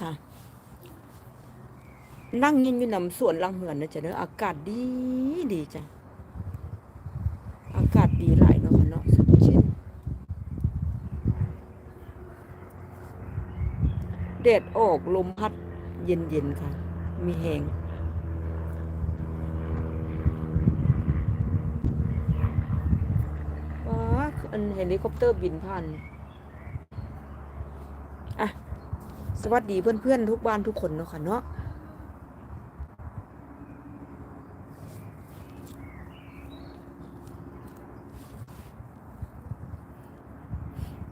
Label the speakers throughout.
Speaker 1: ค่ะ นั่งยินอยู่นำสวนลังเหือนนะจ๊ะเด้ออากาศดีดีจ้ะ อากาศดีหลายเนาะเนาะสดชื่นแดดออกลมพัดเย็นๆค่ะ มีแหงว้าอันเฮลิคอปเตอร์บินผ่านอะ สวัสดีเพื่อนๆทุกบ้านทุกคนเนาะค่ะเนาะ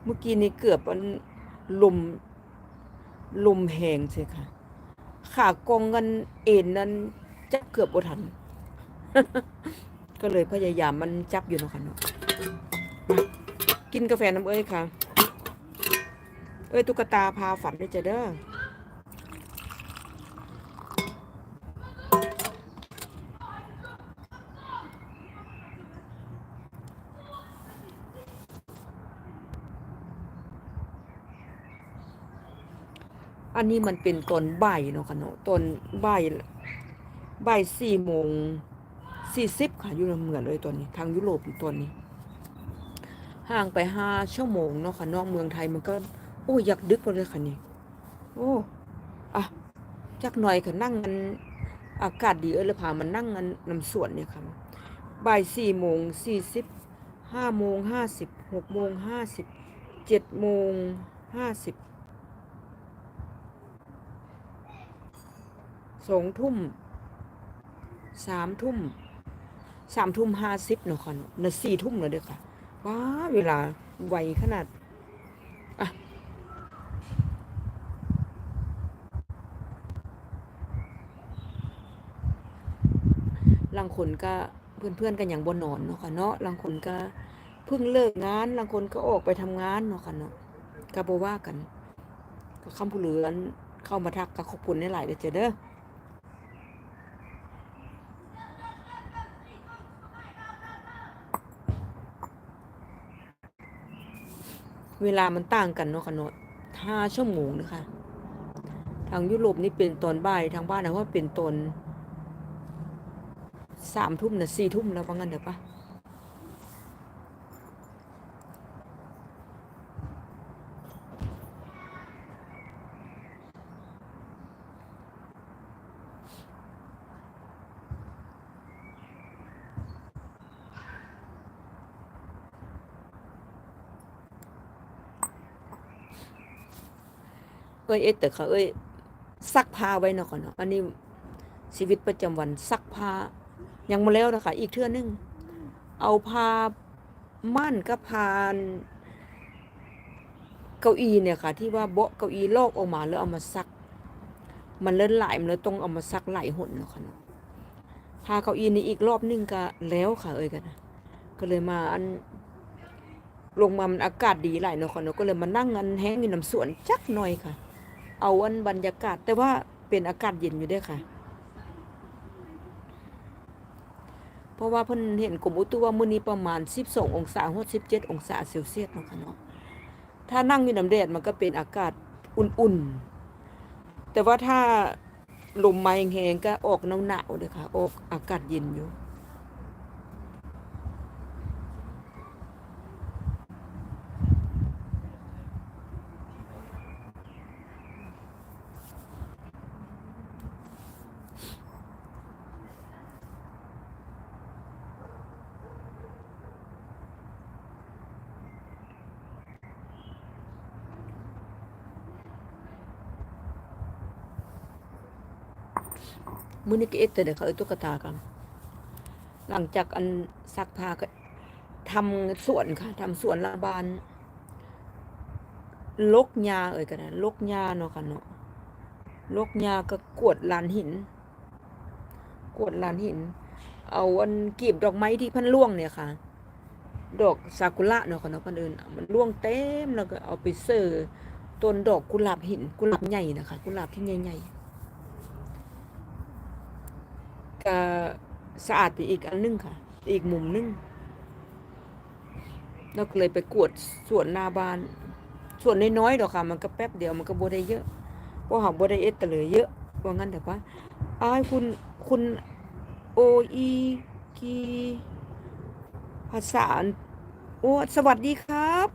Speaker 1: เมื่อกี้นี้เกือบมันลมลมแหงใช่ค่ะ ขากองกันเอ็นนั้นจับเกือบบ่ทัน ก็เลยพยายามมันจับอยู่เนาะค่ะเนาะกินกาแฟน้ำเอ้ยค่ะ อ้ยตุ๊กตาพาฝันด้วยจ้ะเด้ออันนี้มันเป็นตอนบ่ายเนาะค่ะเนาะตอนบ่ายบ่ายสี่โมงสี่สิบค่ะอยู่เหมือนเลยตอนนี้ ทางยุโรปตอนนี้ ห่างไปห้าชั่วโมงเนาะค่ะนอกเมืองไทยมันก็ โอ้ยอยากดึกเลยค่ะนี่โอ้อะจักหน่อยค่ะนั่งกันอากาศดีเออเลยพามันนั่งกันนำสวนเนี่ยค่ะบ่ายสี่โมงสี่สิบห้าโมงห้าสิบหกโมงห้าสิบเจ็ดโมงห้าสิบสองทุ่มสามทุ่มสามทุ่มห้าสิบเนาะค่ะเนาะน่ะสี่ทุ่มแล้วเด้อค่ะว้าเวลาไวขนาด อะ ลางคนก็เพื่อนๆกันอย่างบนนอนเนาะค่ะเนาะลางคนก็เพิ่งเลิกงานลางคนก็ออกไปทำงานเนาะค่ะเนาะก็บว่ากันก็คำผู้เหลือนเข้ามาทักก็ขอบคุณในหลายๆเด้อเจ้เด้อเวลามันต่างกันเนาะค่ะเนาะห้าชั่วโมงนะคะทางยุโรปนี่เป็นตอนบ่ายทางบ้านนะว่าเป็นตอน สามทุ่มนะสี่ทุ่มแล้วว่างั้นเดี๋ยวปะเอ้ยเอ๊ะแต่เขาเอ้ยซักผ้าไว้เนาะก่อนเนาะอันนี้ชีวิตประจำวันซักผ้า ยังมาแล้วนะคะอีกเทื่อนึง เอาพาม่านกับพานเก้าอี้เนี่ยค่ะ ที่ว่าเบาะเก้าอี้ลอกออกมาแล้วเอามาซัก มันเลื่อนไหลมันเลยต้องเอามาซักไหลายหนเนาะค่ะเนาะพาเก้าอี้นี่อีกรอบนึงก็แล้วค่ะ เอ้ยกันก็เลยมาอันลงมามันอากาศดีหลายเนาะค่ะเนาะก็เลยมานั่งกันแห้งอยู่น้ำสวนจักหน่อยค่ะ เอาอันบรรยากาศแต่ว่าเป็นอากาศเย็นอยู่ด้วยค่ะ เพราะว่าเพิ่นเห็นกลุ่มอุตุว่ามื้อนี้ประมาณ 12 องศาฮอด17 องศาเซลเซียสเนาะค่ะเนาะถ้านั่งอยู่น้ำแดดมันก็เป็นอากาศอุ่นๆ แต่ว่าถ้าลมมาแห้งๆก็ออกหนาวๆเด้อค่ะ ออกอากาศเย็นอยู่ อนี้ก็เอ็ดแต่เดี๋ยวเขาเอาตุ๊กตากัน หลังจากอันซักผ้าก็ทำสวนค่ะทำสวนละบานลกหญ้าเอ่ยกันนะลกหญ้าเนาะค่ะเนาะลกหญ้าก็กวดลานหิน กวดลานหิน เอาอันกีบดอกไม้ที่พันล่วงเนี่ยค่ะ ดอกซากุระเนาะค่ะเนาะพันอื่นมันล่วงเต็มแล้วก็เอาไปเสิร์ต้นดอกกุหลาบหิน กุหลาบใหญ่นะคะ กุหลาบที่ใหญ่ๆ ก็ สะอาดไปอีกอันนึงค่ะ อีกมุมนึงเราก็เลยไปกวดส่วนหนาบาน ส่วนน้อยๆดอกค่ะ มันก็แป๊บเดียวมันก็บ่ได้เยอะเพราะหาบ่ได้เอ็ดแต่เลยเยอะว่างั้นแต่ว่าอ้ายคุณคุณโออีกีภาษาอันโอ้สวัสดีครับ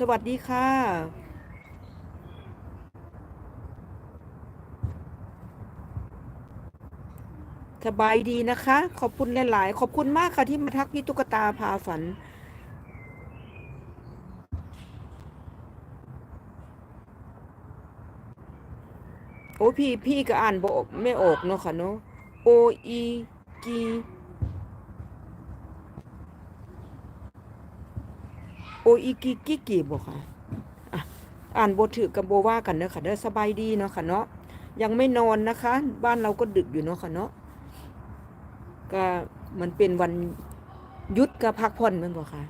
Speaker 1: สวัสดีค่ะ สบายดีนะคะ ขอบคุณหลาย ๆ ขอบคุณมากค่ะที่มาทักพี่ตุ๊กตาพาฝัน โอ้พี่พี่ก็อ่านบอกไม่ออกเนาะค่ะเนาะ O E G O E G กิกิบ่ค่ะอะอ่านบ่ถือกับโบว่ากันเนอะค่ะเด้อสบายดีเนาะค่ะเนาะยังไม่นอนนะคะ บ้านเราก็ดึกอยู่เนาะค่ะเนาะ ก็มันเป็นวันหยุดกับพักผ่อนมันบ่ค่ะ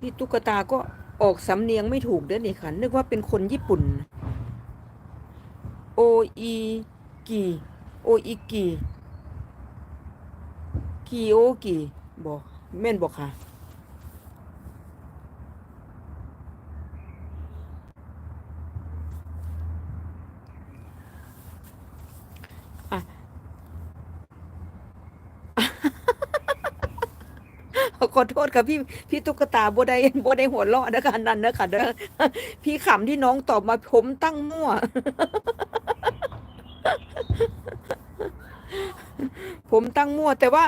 Speaker 1: พี่ตุ๊กตาก็ออกสำเนียงไม่ถูกเด้อนี่ค่ะนึกว่าเป็นคนญี่ปุ่น โออีกีโออีกีกีโอกีบอกแม่นบอกค่ะ ขอโทษค่ะพี่พี่ตุ๊กตาบ่ได้บ่ได้หัวเราะนะคะนั่นนะคะเด้อพี่ขำที่น้องตอบมาผมตั้งมั่ว ผมตั้งมั่ว แต่ว่า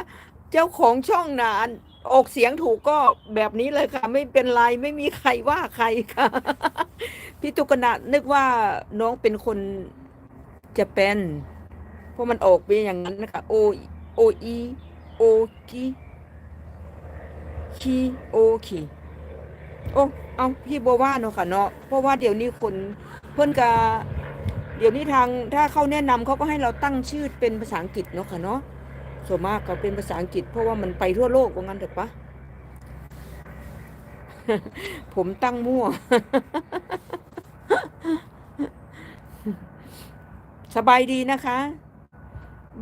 Speaker 1: เจ้าของช่องนานออกเสียงถูกก็แบบนี้เลยค่ะ ไม่เป็นไรไม่มีใครว่าใครค่ะ พี่ตุ๊กตานึกว่าน้องเป็นคนจะเป็นเพราะมันออกเป็นอย่างนั้นนะคะโอโออีโอกี คีโอเคโอ้เอาพี่บัวว่าเนาะค่ะเนาะเพราะว่าเดี๋ยวนี้คนเพื่อนกาเดี๋ยวนี้ทางถ้าเขาแนะนำเขาก็ให้เราตั้งชื่อเป็นภาษาอังกฤษเนาะค่ะเนาะส่วนมากก็เป็นภาษาอังกฤษเพราะว่ามันไปทั่วโลกว่างั้นเถอะปะผมตั้งมั่ว สบายดีนะคะ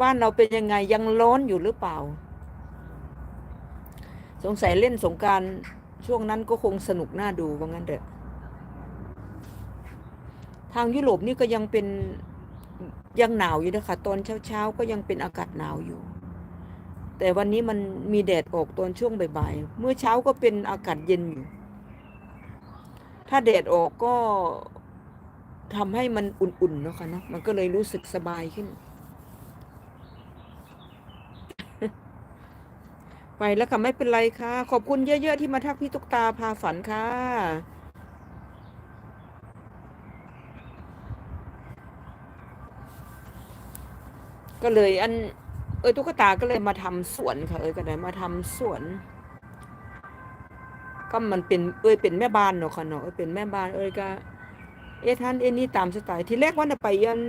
Speaker 1: บ้านเราเป็นยังไงยังร้อนอยู่หรือเปล่า สงสัยเล่นสงการช่วงนั้นก็คงสนุกน่าดูว่างั้นเถอะทางยุโรปนี่ก็ยังเป็นยังหนาวอยู่นะคะตอนเช้าๆก็ยังเป็นอากาศหนาวอยู่ แต่วันนี้มันมีแดดออกตอนช่วงบ่ายๆเมื่อเช้าก็เป็นอากาศเย็นอยู่ ถ้าแดดออกก็ทำให้มันอุ่นๆนะคะเนาะมันก็เลยรู้สึกสบายขึ้น ไปแล้วค่ะไม่เป็นไรค่ะ ขอบคุณเยอะๆที่มาทักพี่ตุ๊กตาพาฝันค่ะ ก็เลยอัน เอ้ยตุ๊กตาก็เลยมาทำสวนค่ะเอ้ยก็เลยมาทำสวน ก็มันเป็นเอ้ยเป็นแม่บ้านเนาะค่ะเนาะเอ้ยเป็นแม่บ้านเอ้ยก็เอท่านเอ็นนี่ตามสไตล์ทีแรกว่าจะไปยัน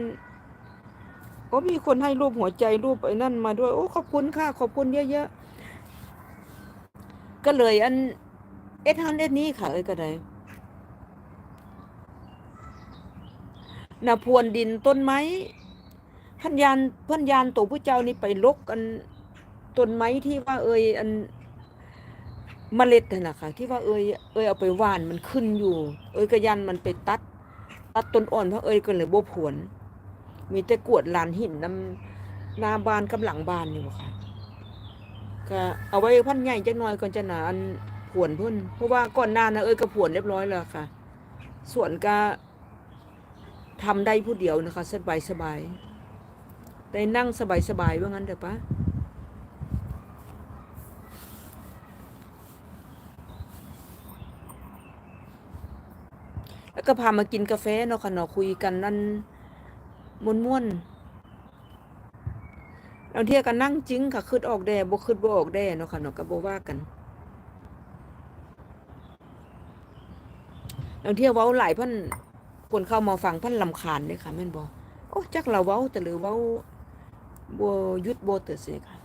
Speaker 1: โอ้มีคนให้รูปหัวใจรูปไอ้นั่นมาด้วย โอ้ขอบคุณค่ะ ขอบคุณเยอะๆ ก็เลยอันเอ็ดฮันเอ็ดนี้ค่ะเอ้ยก็ได้นาพวนดินต้นไม้พันยานพันยานตัวผู้เจ้านี่ไปลกอันต้นไม้ที่ว่า เอ้ยอันเมล็ดนั่นแหละค่ะที่ว่าเอ้ยเอ้ยเอาไปหว่านมันขึ้นอยู่ เอ้ยก็ยันมันไปตัด ตัดต้นอ่อนเพราะเอ้ยก็เลยบ่ผวนมีแต่กวดลานหินน้ำนาบานกับหลังบานนี่บ่ค่ะ ก็เอาไว้พันใหญ่จักหน่อยก่อนจะหนาอันผวนเพิ่นเพราะว่าก่อนหน้านะเอ้ยก็ผวนเรียบร้อยแล้วค่ะ ส่วนก็ทำได้ผู้เดียวนะคะสบายสบายได้นั่งสบายสบายว่างั้นเถอะปะแล้วก็พามากินกาแฟเนาะค่ะเนาะคุยกันนั่นม่วนๆ บางเที่ยก็นั่งจริงค่ะคืดออกแด่บ่คืดบ่ออกแด่เนาะค่ะเนาะก็บ่ว่ากันบางเที่ยเว้าหลายเพิ่นคนเข้ามาฟังเพิ่นลำคาญเด้ค่ะแม่นบ่โอ้จักเราเว้าแต่หรือเว้าบ่ยุดบ่เตอสิค่ะ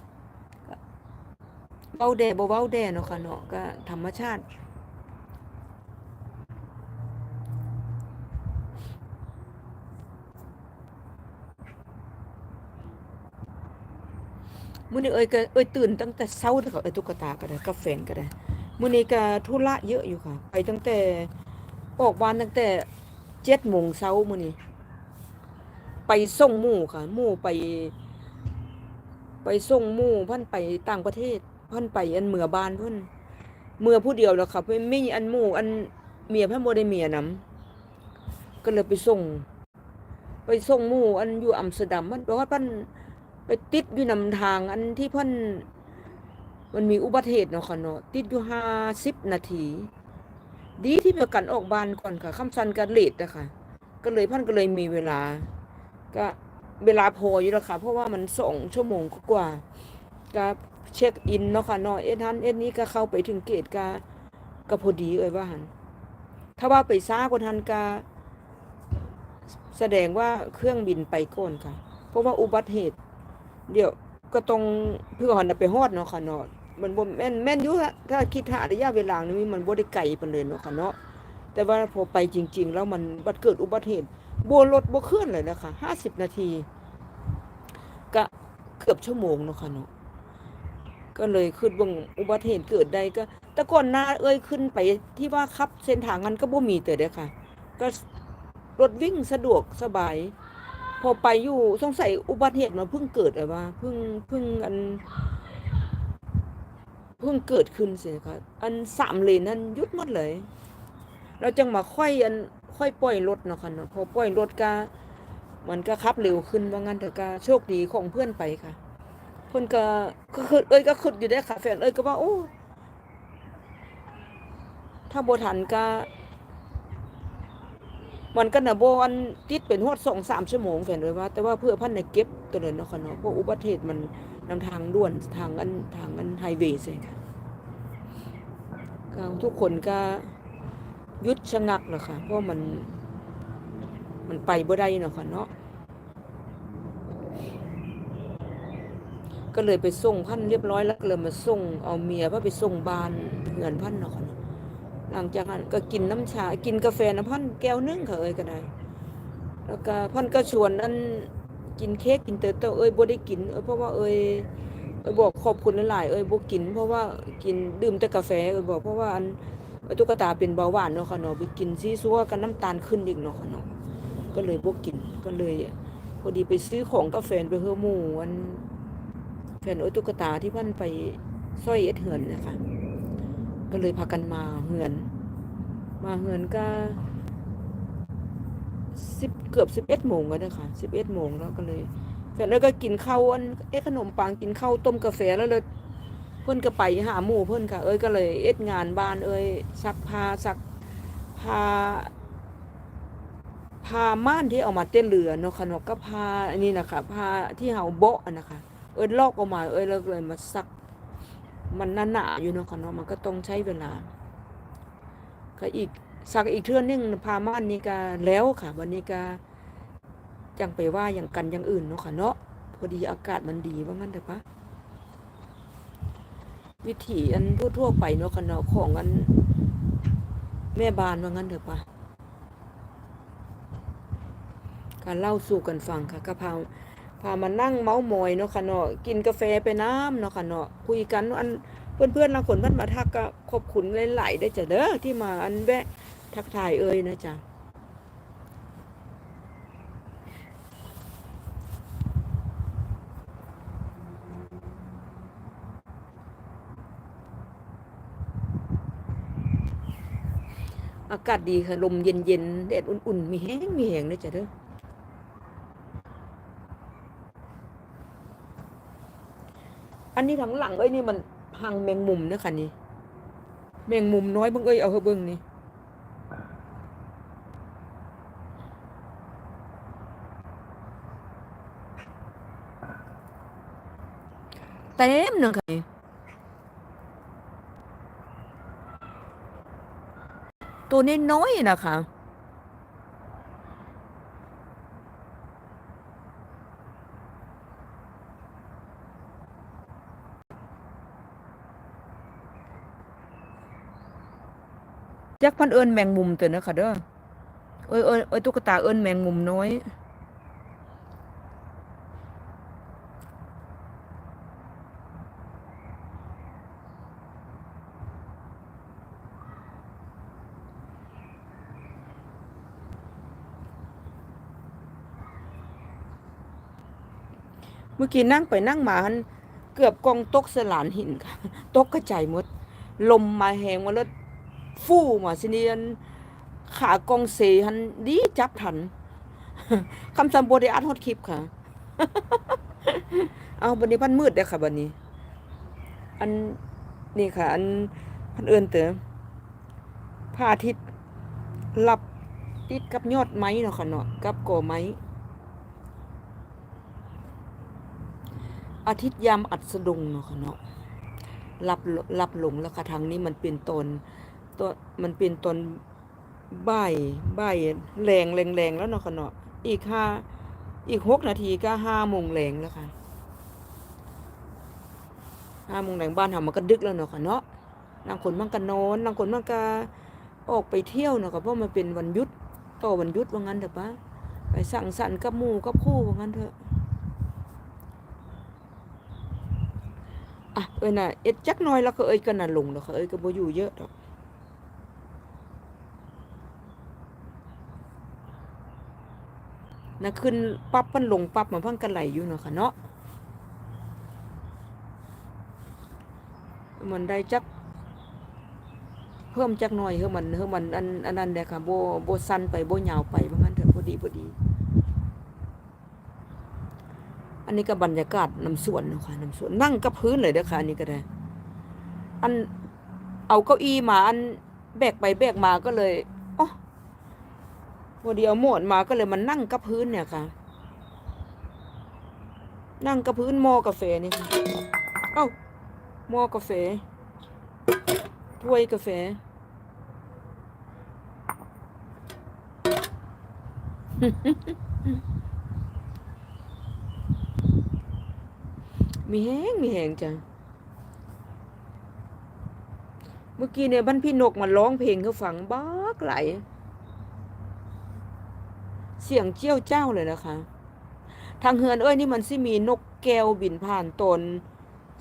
Speaker 1: เว้าแด่บ่เว้าแด่เนาะค่ะเนาะก็ธรรมชาติ มื้อนี้เอ้ยก็เอ้ยตื่นตั้งแต่เช้าแล้วก็เอ้ยตุ๊กตาก็ได้กับแฟก็ได้มื้อนี้ก็ธุระเยอะอยู่ค่ะ ไปตั้งแต่ออกบ้านตั้งแต่เจ็ดโมงเช้ามื้อนี้ ไปส่งหมู่ค่ะหมู่ไป ไปส่งหมู่เพิ่นไปต่างประเทศเพิ่นไปอันเมือบ้านเพิ่นเมือผู้เดียวแล้วค่ะเพิ่มีอันหมู่อันเมียเพิ่นบ่ได้เมียนํก็เลยไปส่ง ไปส่งหมู่อันอยู่อัมสเตอร์ดัมมันเพราะว่าเพิ่น ติดอยู่นำทางอันที่เพิ่นมันมีอุบัติเหตุเนาะค่ะเนาะติดอยู่50นาที ดีที่ประกันออกบ้านก่อนค่ะคำสันกันเลทนะคะก็เลยพันก็เลยมีเวลา ก็เวลาพออยู่แล้วค่ะ เพราะว่ามันสองชั่วโมงกว่าก็เช็คอินเนาะค่ะเนาะเอ็ดฮันเอ็ดนี้ก็เข้าไปถึงเกตก็ก็พอดีเอ่ยว่าหันถ้าว่าไปช้ากว่าทันก็แสดงว่าเครื่องบินไปก่อนค่ะ เพราะว่าอุบัติเหตุ เดี๋ยวก็ต้องเพื่อหันไปฮอดเนาะค่ะเนาะมันบ่แม่นแม่นอยู่ฮะถ้าคิดหาระยะเวลานี่มันบ่ได้ไกลปานเลยเนาะค่ะเนาะแต่ว่าพอไปจริง ๆ แล้วมันบัดเกิดอุบัติเหตุบ่รถบ่เคลื่อนเลยนะคะ50นาทีก็เกือบชั่วโมงเนาะค่ะเนาะก็เลยคิดว่าอุบัติเหตุเกิดได้ก็ แต่ก่อนหน้าเอ้ยขึ้นไปที่ว่าขับเส้นทางนั้นก็บ่มีแต่เด้ค่ะ ก็รถวิ่งสะดวกสบาย พอไปอยู่สงสัยอุบัติเหตุมันเพิ่งเกิดอะว่าเพิ่งเพิ่งอันเพิ่งเกิดขึ้นสิคะอันสามเลนนั้นยุดหมดเลย เราจังมาค่อยอันค่อยปล่อยรถเนาะค่ะเนาะพอปล่อยรถก็มันก็ขับเร็วขึ้นว่างั้นแต่ก็โชคดีของเพื่อนไปค่ะเพื่อนก็ก็คือเอ้ยก็ขุดอยู่ได้ค่ะแฟนเอ้ยก็ว่าโอ้ถ้าบ่ทันก็ มันก็น่ะบอันติดเป็นฮอด2 3ชั่วโมงแฟนเลยว่า แต่ว่าเพื่อพันในเก็บตัวนั้นนะค่ะเนาะเพราะอุบัติเหตุมันนำทางด่วนทางอันทางอันไฮเวย์ใช่ค่ะก็ทุกคนก็ยุดชะงักแล้วค่ะเพราะมันมันไปบ่ได้นะค่ะเนาะก็เลยไปส่งพันเรียบร้อยแล้วเลยมาส่งเอาเมียพาไปส่งบ้านเหือนพันนะค่ะเนาะ หลังจากนั้นก็กินน้ำชา กินกาแฟนะพันแก้วนึงค่ะเอ้ยก็ได้ แล้วก็พันก็ชวนนั่นกินเค้กกินเตอเตอเอ้ยบ่ได้กินเอ้ยเพราะว่าเอ้ยเอ้ยบอกขอบคุณหลายๆเอ้ยบ่กิน เพราะว่ากินดื่มแต่กาแฟเอ้ยบอกเพราะว่าอันตุ๊กตาเป็นเบาหวานเนาะค่ะเนาะไปกินซีซัวกันน้ำตาลขึ้นอีกเนาะค่ะเนาะก็เลยบ่กินก็เลยพอดีไปซื้อของกับแฟไปเฮือหมู่อันแฟนเอ้ตุ๊กตาที่พันไปสร้อยเอ็ดเหือนนะคะ ก็เลยพากันมาเหือน มาเหือนก็สิบเกือบสิบเอ็ดโมงแล้วนะคะสิบเอ็ดโมงแล้วก็เลยเสร็จแล้วก็กินข้าวอันเอ๊ะขนมปังกินข้าวต้มกาแฟแล้วเลยเพื่อนก็ไปหาหมู่เพื่อนค่ะ เอ้ยก็เลยเอ็ดงานบ้านเอ้ยซักผ้าซักผ้าผ้าม่านที่เอามาเต้นเรือเนาะค่ะเนาะก็ผ้าอันนี้นะคะผ้าที่เฮาโบะอะนะคะ เอ้ยลอกออกมาเอ้ยแล้วเลยมาซัก มันหนาๆอยู่เนาะค่ะเนาะมันก็ต้องใช้เวลา ก็อีกสักอีกเทื่อนึงพาม่านนี้ก็แล้วค่ะ วันนี้ก็จังไปว่าอย่างกันอย่างอื่นเนาะค่ะเนาะพอดีอากาศมันดีว่างั้นเถอะปะวิถีอันทั่วๆไปเนาะค่ะเนาะของอันแม่บ้านว่างั้นเถอะปะการเล่าสู่กันฟังค่ะก็พา พามานั่งเมาส์มอยเนาะค่ะเนาะกินกาแฟไปน้ำเนาะค่ะเนาะคุยกันอันเพื่อนเพื่อนๆบางคนเพื่อนมาทักก็ขอบคุณหลายๆได้จ้ะเด้อที่มาอันแวะทักทายเอ่ยนะจ๊ะอากาศดีค่ะลมเย็นๆแดดอุ่นๆมีแห้งมีแห้งนะจ๊ะเด้อ อันนี้ทั้งหลังเอ้ยนี่มันพังแมงมุมนะค่ะนี่แมงมุมน้อยเบิ่งเอ้ยเอาเถอะเบิ่งนี่เต็มเนึงค่ะนี่ตัวน้อยๆนะคะ ยักษ์พันเอิญแมงมุมตัวเนะค่ะเด้อเอ้ยเอ้ยเอ้ยตุ๊กตาเอิญแมงมุมน้อยเมื่อกี้นั่งไปนั่งมาเกือบกองตกสลานหินค่ะ ตกกระจายหมด ลมมาแหงมาแล้ว ฟู่มาสิเนียนขากองเสหันดีจับทันคำสำบได้อัดฮอดคลิปค่ะ เอาบันนี้พันมืดเด้อค่ะบันนี้ อันนี่ค่ะ อันพันเอินเต๋อพระอาทิตย์รับติดกับยอดไม้เนาะค่ะเนาะกับก่อไม้อาทิตย์ยามอัดสะดงเนาะค่ะเนาะรับรับหลงแล้วค่ะทางนี้มันเป็นตน ตัวมันเป็นตนบ่ายบ่ายแรงแรงแรงแล้วเนาะค่ะเนาะอีกห้าอีกหกนาทีก็ห้าโมงแรงแล้วค่ะห้าโมงแรงบ้านเฮามันก็ดึกแล้วเนาะค่ะเนาะนางคนมันก็นอนนางคนมันก็ออกไปเที่ยวเนาะค่ะเพราะมันเป็นวันหยุดต่อวันหยุดว่างั้นเถอะปะไปสั่งสรรค์กับหมู่กับคู่ว่างั้นเถอะอะเอ้ยน่ะเอ็ดจักหน้อยแล้วก็เอ้ยก็น่ะลงแล้วก็เอ้ยก็บ่อยู่เยอะดอก นะขึ้นปั๊บมันลงปั๊บมันเพิ่งกันไหลอยู่เนาะค่ะเนาะมันได้จักเพิ่มจักหน่อยเฮ้มันเฮ้มันอันอันนั้นแหละค่ะโบ่บ่สั้นไปโบยาวไปว่างั้นเถอะพอดีพอดี อันนี้ก็บรรยากาศน้ำสวนนะค่ะน้ำสวนนั่งกับพื้นเลยเด้อค่ะอันนี้ก็ได้ อันเอาเก้าอี้มาอันแบกไปแบกมาก็เลย พอดีเอาหมอนมาก็เลยมันนั่งกับพื้นเนี่ยค่ะ นั่งกับพื้นหม้อกาแฟนี่ค่ะเอ้าหม้อกาแฟถ้วยกาแฟมีแห้งมีแห้งจ้ะเมื่อกี้เนี่ยบ้านพี่นกมาร้องเพลงเขาฟังบ้ากไหล เสียงเจี้ยวเจ้าเลยนะคะ ทางเฮือนเอ้ยนี่มันสิมีนกแก้วบินผ่านตน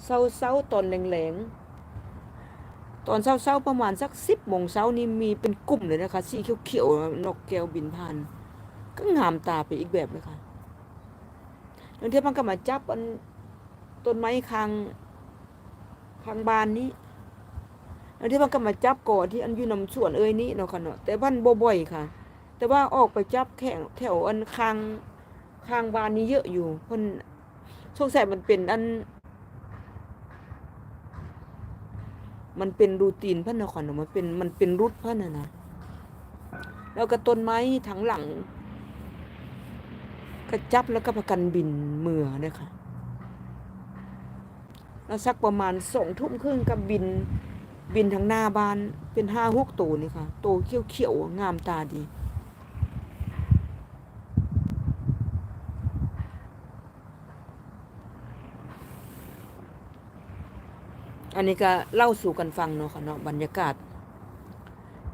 Speaker 1: เศร้าเศร้าๆตอนแรงๆตอนเศร้าเศร้าๆประมาณสักสิบโมงเช้านี่มีเป็นกลุ่มเลยนะคะ สีเขียวๆนกแก้วบินผ่าน ก็งามตาไปอีกแบบเลยค่ะแล้วเที่มันก็มาจับอันต้นไม้คางคางบานนี้แล้วที่มันก็มาจับก่อที่อันอยู่นำสวนเอ้ยนี้เนาะค่ะเนาะแต่บ้านบ่บ่อยค่ะ แต่ว่าออกไปจับแข่งแถวอันคางคางบานนี้เยอะอยู่เพิ่นสงสัยมันเป็นอัน มันเป็นรูตีนพิ่นค่ะเนาะมันเป็นมันเป็นรุดพิ่นน่ะนะแล้วก็ต้นไม้ทั้งหลังก็จับแล้วก็ประกันบินเมือเนี่ยค่ะแล้วสักประมาณสองทุ่มครึ่งกับบินบินทางหน้าบ้านเป็นห้าหกตัวนี่ค่ะ โตเขียวเขียวงามตาดี อันนี้ก็เล่าสู่กันฟังเนาะค่ะเนาะบรรยากาศ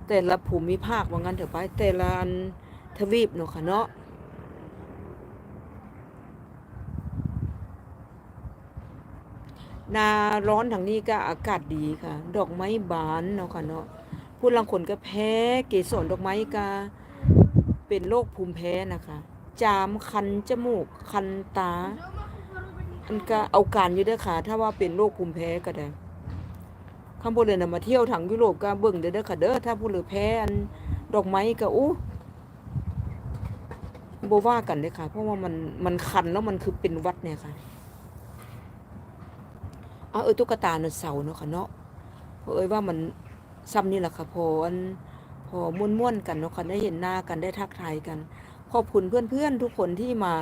Speaker 1: แต่ละภูมิภาคว่างั้นเถอะไปแต่ละอันทวีปเนาะค่ะเนาะนาร้อนทางนี้ก็อากาศดีค่ะ ดอกไม้บานเนาะค่ะเนาะผู้ลังคนก็แพ้เกสรดอกไม้ก็เป็นโรคภูมิแพ้นะคะ จามคันจมูกคันตาอันก็เอาการอยู่ด้อค่ะ ถ้าว่าเป็นโรคภูมิแพ้ก็ได้ คำพูดเลยนะมาเที่ยวทางยุโรปก็เบิ่งเด้อเด้อค่ะเด้อถ้าผู้เหลือแพ้อันดอกไม้ก็อู้บว่ากันเลยค่ะ เพราะว่ามันมันคันแล้วมันคือเป็นวัดเนี่ยค่ะเอาเออตุ๊กตาเนาะเสาเนาะค่ะเนาะเอ้ยว่ามันซ้ำนี่แหละค่ะพออันพอม่วนๆกันเนาะค่ะได้เห็นหน้ากันได้ทักทายกัน ขอบคุณเพื่อนๆทุกคนที่มา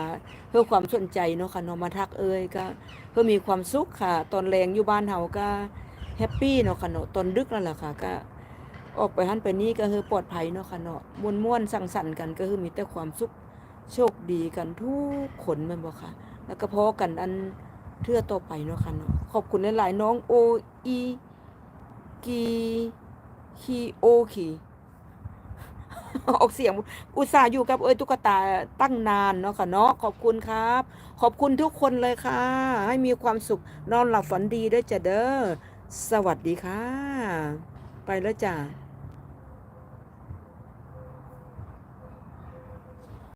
Speaker 1: เพื่อความสนใจเนาะค่ะเนาะมาทักเอ้ยก็ เพื่อมีความสุขค่ะ ตอนแรงอยู่บ้านเฮาก็ แฮปปี้เนาะค่ะเนาะตอนดึกนั่นแหละค่ะก็ออกไปหันไปนี่ก็คือปลอดภัยเนาะค่ะเนาะม่วนๆสังสรรค์กันก็คือมีแต่ความสุขโชคดีกันทุกคนแม่นบ่ค่ะ แล้วก็พอกันอันเทื่อต่อไปเนาะค่ะเนาะขอบคุณหลายๆน้องโออีกีคีโอคีออกเสียงอุตส่าห์อยู่กับเอ้ยตุ๊กตาตั้งนานเนาะค่ะเนาะขอบคุณครับ ขอบคุณทุกคนเลยค่ะ ให้มีความสุขนอนหลับฝันดีด้วยจ้ะเด้อ สวัสดีค่ะ ไปแล้วจ้ะ